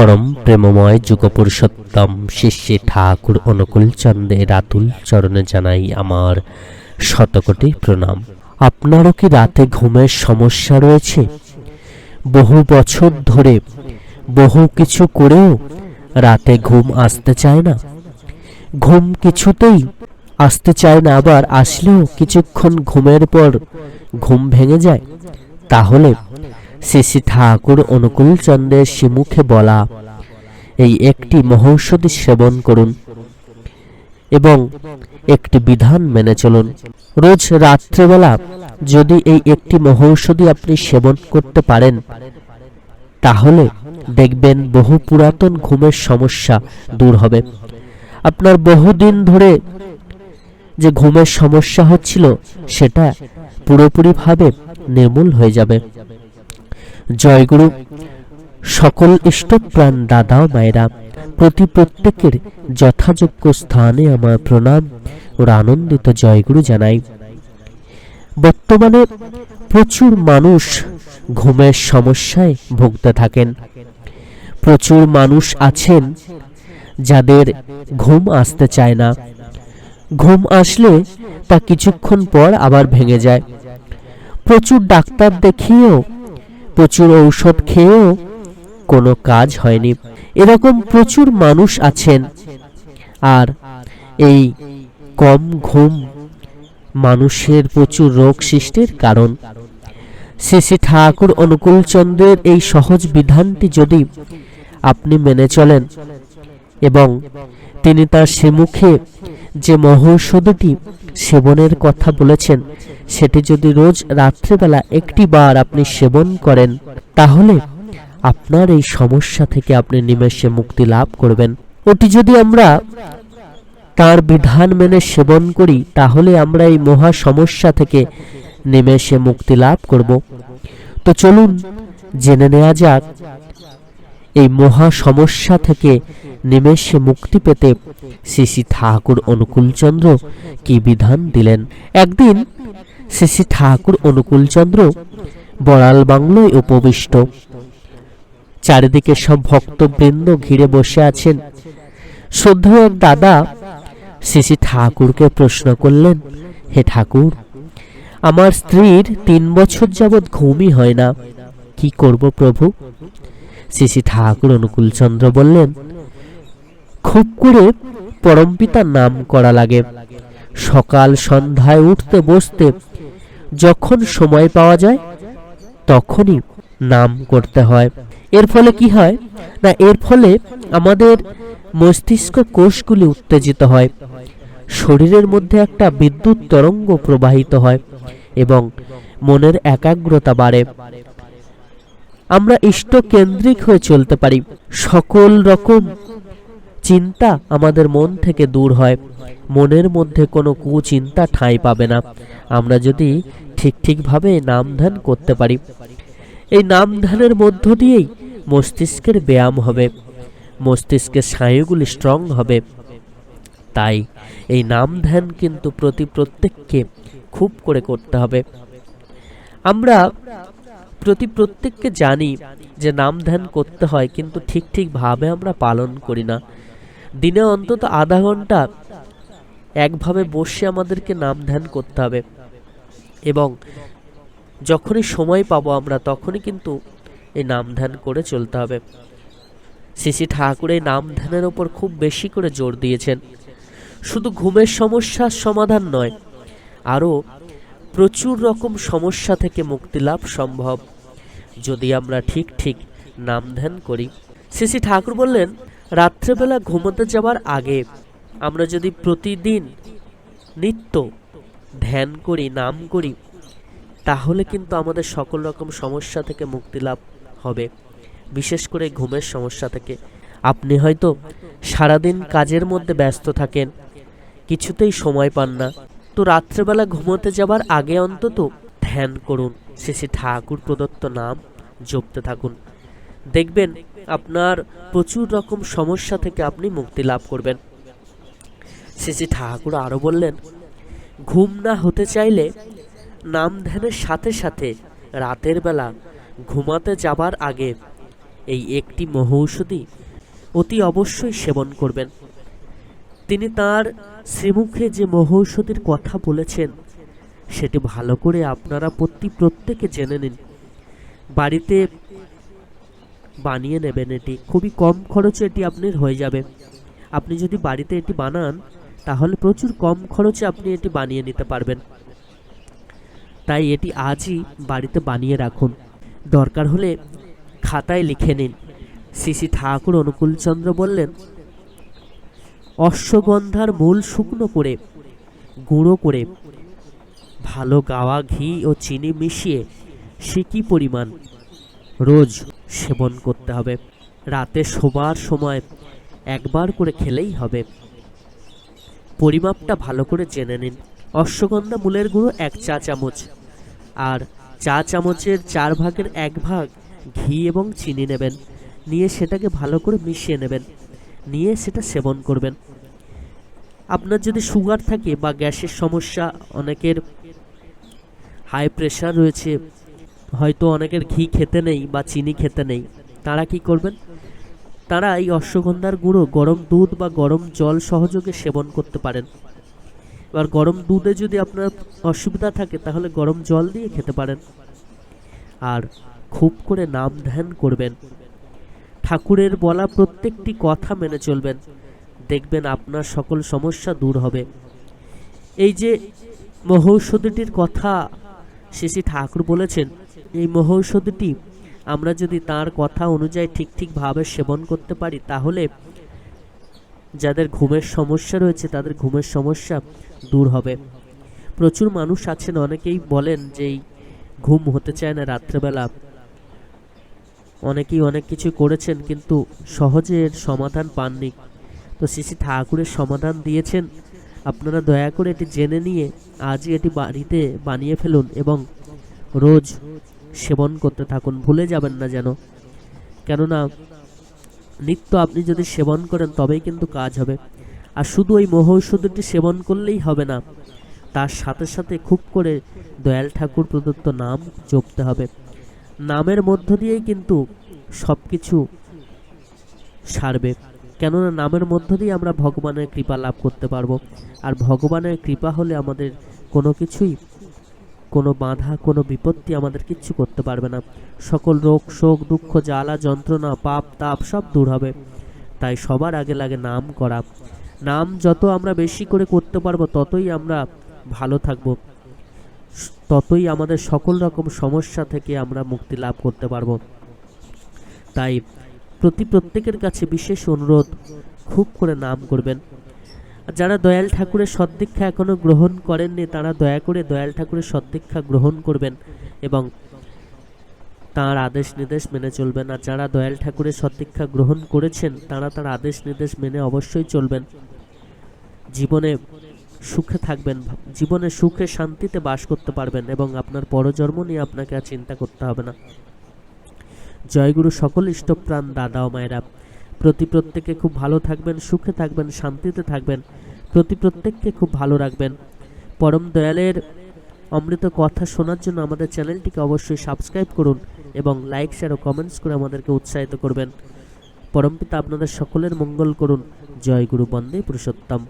পরম প্রেমময় যুগপুরুষোত্তম শিষ্যে ঠাকুর অনুকূল চন্দ্রে রাতুল চরণে জানাই আমার শতকোটি প্রণাম। আপনারও কি রাতে ঘুমের সমস্যা রয়েছে? বহু বছর ধরে বহু কিছু করেও রাতে ঘুম আসতে চায় না। ঘুম কিছুতেই আসতে চায় না, আবার আসলেও কিছুক্ষণ ঘুমের পর ঘুম ভেঙে যায়। তাহলে শ্রী ঠাকুর অনুকূল চন্দ্রের শ্রীমুখে বলা, এই একটি মহৌষধি সেবন করুন এবং একটি বিধান মেনে চলুন। রোজ রাত্রেবেলা যদি এই একটি মহৌষধি আপনি সেবন করতে পারেন, তাহলে দেখবেন বহু পুরাতন ঘুমের সমস্যা দূর হবে। আপনার বহুদিন ধরে যে ঘুমের সমস্যা হচ্ছিল, সেটা পুরোপুরিভাবে নির্মূল হয়ে যাবে। জয়গুরু, সকল ইষ্টপ্রাণ দাদা মায়েরা, প্রতি প্রত্যেকের যথাযোগ্য স্থানে আমার প্রণাম ও আনন্দিত জয়গুরু জানাই। বর্তমানে প্রচুর মানুষ ঘুমের সমস্যায় ভুগতে থাকেন। প্রচুর মানুষ আছেন যাদের ঘুম আসতে চায় না। ঘুম আসলে তা কিছুক্ষণ পর আবার ভেঙে যায়। প্রচুর ডাক্তার দেখিয়েও প্রচুর ঔষধ খেয়েও কোনো কাজ হয়নি। এরকম প্রচুর মানুষ আছেন। আর এই কম ঘুম মানুষের প্রচুর রোগ সৃষ্টির কারণ। শ্রী ঠাকুর অনুকূল চন্দ্রের এই সহজ বিধানটি যদি আপনি মেনে চলেন এবং তিনি তার সেমুখে যে মহৌষধটি সেবনের কথা বলেছেন, সেটি যদি রোজ রাত্রিবেলা একটি বার আপনি সেবন করেন, তাহলে আপনার এই সমস্যা থেকে আপনি নিমেষে মুক্তি লাভ করবেন। ওটি যদি আমরা তার বিধান মেনে সেবন করি, তাহলে আমরা এই মহা সমস্যা থেকে নিমেষে মুক্তি লাভ করব। তো চলুন জেনে নেওয়া যাক, এই মহা সমস্যা থেকে নিমেষে মুক্তি পেতে শ্রী ঠাকুর অনুকূলচন্দ্র কি বিধান দিলেন? একদিন শ্রী ঠাকুর অনুকূলচন্দ্র বড়াল বাংলোয় উপবিষ্ট। চারিদিকে সব ভক্তবৃন্দ ঘিরে বসে আছেন। এক দাদা শ্রী ঠাকুরকে প্রশ্ন করলেন, হে ঠাকুর, আমার স্ত্রীর তিন বছর যাবৎ ঘুমই হয় না। কি করব প্রভু? শ্রী ঠাকুর অনুকূলচন্দ্র বললেন খুব করে পরমপিতার নাম করা লাগে। সকাল সন্ধ্যায় উঠতে বসতে যখন সময় পাওয়া যায়, তখনই নাম করতে হয়। এর ফলে কি হয়? না, এর ফলে আমাদের মস্তিষ্ক কোষগুলি উত্তেজিত হয়। শরীরের মধ্যে একটা বিদ্যুৎ তরঙ্গ প্রবাহিত হয় এবং মনের একাগ্রতা বাড়ে। আমরা ইষ্ট কেন্দ্রিক হয়ে চলতে পারি। সকল রকম চিন্তা আমাদের মন থেকে দূর হয়। মনের মধ্যে কোনো কুচিন্তা ঠাঁই পাবে না। আমরা যদি ঠিক ঠিকভাবে নাম ধ্যান করতে পারি। এই নাম ধ্যানের মধ্য দিয়েই মস্তিষ্কের ব্যায়াম হবে। মস্তিষ্কের স্নায়ুগুলি স্ট্রং হবে। তাই এই নাম ধ্যান কিন্তু প্রতি প্রত্যেককে খুব করে করতে হবে। আমরা প্রতি প্রত্যেককে জানি যে নাম ধ্যান করতে হয়, কিন্তু ঠিক ঠিকভাবে আমরা পালন করি না। দিনে অন্তত আধা ঘণ্টা একভাবে বসে আমাদেরকে নাম ধ্যান করতে হবে। এবং যখনই সময় পাবো আমরা তখনই কিন্তু এই নাম ধ্যান করে চলতে হবে। শ্রী ঠাকুর এই নাম ধ্যানের ওপর খুব বেশি করে জোর দিয়েছেন। শুধু ঘুমের সমস্যার সমাধান নয়, আরও প্রচুর রকম সমস্যা থেকে মুক্তি লাভ সম্ভব। যদি আমরা ঠিক ঠিক নাম ধ্যান করি। শ্রী ঠাকুর বললেন রাত্রেবেলা ঘুমোতে যাওয়ার আগে আমরা যদি প্রতিদিন নিত্য ধ্যান করি, নাম করি, তাহলে কিন্তু আমাদের সকল রকম সমস্যা থেকে মুক্তি লাভ হবে। বিশেষ করে ঘুমের সমস্যা থেকে। আপনি হয়তো সারাদিন কাজের মধ্যে ব্যস্ত থাকেন, কিছুতেই সময় পান না। তো রাত্রেবেলা ঘুমোতে যাবার আগে অন্তত ধ্যান করুন, শেষে ঠাকুর প্রদত্ত নাম জপতে থাকুন। দেখবেন আপনার প্রচুর রকম সমস্যা থেকে আপনি মুক্তি লাভ করবেন। শেষে ঠাকুর আরও বললেন, ঘুম না হতে চাইলে নাম ধ্যানের সাথে সাথে রাতের বেলা ঘুমাতে যাবার আগে এই একটি মহৌষধি অতি অবশ্যই সেবন করবেন। তিনি তার শ্রীমুখে যে মহৌষধির কথা বলেছেন, সেটি ভালো করে আপনারা প্রতি প্রত্যেকে জেনে নিন। বাড়িতে বানিয়ে নেবেন এটি। খুবই কম খরচে এটি আপনার হয়ে যাবে। আপনি যদি বাড়িতে এটি বানান, তাহলে প্রচুর কম খরচে আপনি এটি বানিয়ে নিতে পারবেন। তাই এটি আজই বাড়িতে বানিয়ে রাখুন। দরকার হলে খাতায় লিখে নিন। শ্রী ঠাকুর অনুকূলচন্দ্র বললেন, অশ্বগন্ধার মূল শুকনো করে, গুঁড়ো করে, ভালো গাওয়া ঘি ও চিনি মিশিয়ে, সে সিকি পরিমাণ? রোজ সেবন করতে হবে। রাতে শোবার সময় একবার করে খেলেই হবে। পরিমাপটা ভালো করে জেনে নিন। অশ্বগন্ধা মূলের গুঁড়ো এক চা চামচ আর চা চামচের চার ভাগের এক ভাগ ঘি এবং চিনি নেবেন। নিয়ে সেটাকে ভালো করে মিশিয়ে নেবেন। নিয়ে সেটা সেবন করবেন। আপনার যদি সুগার থাকে বা গ্যাসের সমস্যা, অনেকের হাই প্রেশার রয়েছে হয়তো অনেকের ঘি খেতে নেই বা চিনি খেতে নেই। তারা কি করবেন? তারা এই অশ্বগন্ধার গুঁড়ো, গরম দুধ বা গরম জল সহযোগে সেবন করতে পারেন। এবার গরম দুধে যদি আপনার অসুবিধা থাকে, তাহলে গরম জল দিয়ে খেতে পারেন। আর খুব করে নাম ধ্যান করবেন। ঠাকুরের বলা প্রত্যেকটি কথা মেনে চলবেন। দেখবেন আপনার সকল সমস্যা দূর হবে। এই যে মহৌষধিটির কথা শ্রী ঠাকুর বলেছেন এই মহৌষধিটি আমরা যদি তার কথা অনুযায়ী ঠিক ঠিকভাবে সেবন করতে পারি, তাহলে যাদের ঘুমের সমস্যা রয়েছে, তাদের ঘুমের সমস্যা দূর হবে। প্রচুর মানুষ আছেন, অনেকেই বলেন যে ঘুম হতে চায় না রাত্রেবেলা। অনেকেই অনেক কিছু করেছেন, কিন্তু সহজে এর সমাধান পাননি। তো শ্রী ঠাকুরের সমাধান দিয়েছেন। আপনারা দয়া করে এটি জেনে নিয়ে আজই এটি বাড়িতে বানিয়ে ফেলুন এবং রোজ সেবন করতে থাকুন, ভুলে যাবেন না যেন। কেননা, নিত্য আপনি যদি সেবন করেন, তবেই কিন্তু কাজ হবে। আর শুধু ওই মহৌষধিটি সেবন করলেই হবে না, তার সাথে সাথে খুব করে দয়াল ঠাকুর প্রদত্ত নাম জপতে হবে। নামের মধ্য দিয়েই কিন্তু সব কিছু সারবে। কেননা, নামের মধ্য দিয়ে আমরা ভগবানের কৃপা লাভ করতে পারব। আর ভগবানের কৃপা হলে আমাদের কোনো কিছুই কোনো বাধা, কোনো বিপত্তি আমাদের কিচ্ছু করতে পারবে না। সকল রোগ, শোক, দুঃখ, জ্বালা, যন্ত্রণা, পাপ, তাপ সব দূর হবে। তাই সবার আগে লাগে নাম করা। নাম যত আমরা বেশি করে করতে পারব, ততই আমরা ভালো থাকব। ততই আমাদের সকল রকম সমস্যা থেকে আমরা মুক্তি লাভ করতে পারব। তাই প্রতি প্রত্যেকের কাছে বিশেষ অনুরোধ, খুব করে নাম করবেন। যারা দয়াল ঠাকুরের সদ্দীক্ষা এখনও গ্রহণ করেননি, তারা দয়া করে দয়াল ঠাকুরের সদ্দীক্ষা গ্রহণ করবেন এবং তাঁর আদেশ নির্দেশ মেনে চলবেন। আর যারা দয়াল ঠাকুরের সদ্দীক্ষা গ্রহণ করেছেন, তারা তার আদেশ নির্দেশ মেনে অবশ্যই চলবেন। জীবনে সুখে থাকবেন, জীবনে সুখে শান্তিতে বাস করতে পারবেন এবং আপনার পরজন্ম নিয়ে আপনাকে আর চিন্তা করতে হবে না। জয়গুরু সকল ইষ্টপ্রাণ দাদা ও মায়েরা প্রতি প্রত্যেকে খুব ভালো থাকবেন, সুখে থাকবেন, শান্তিতে থাকবেন। প্রতি প্রত্যেককে খুব ভালো রাখবেন। পরম দয়ালের অমৃত কথা শোনার জন্য আমাদের চ্যানেলটিকে অবশ্যই সাবস্ক্রাইব করুন এবং লাইক শেয়ার ও কমেন্টস করে আমাদেরকে উৎসাহিত করবেন। পরমপিতা আপনাদের সকলের মঙ্গল করুন। জয় গুরু বন্দে পুরুষোত্তম।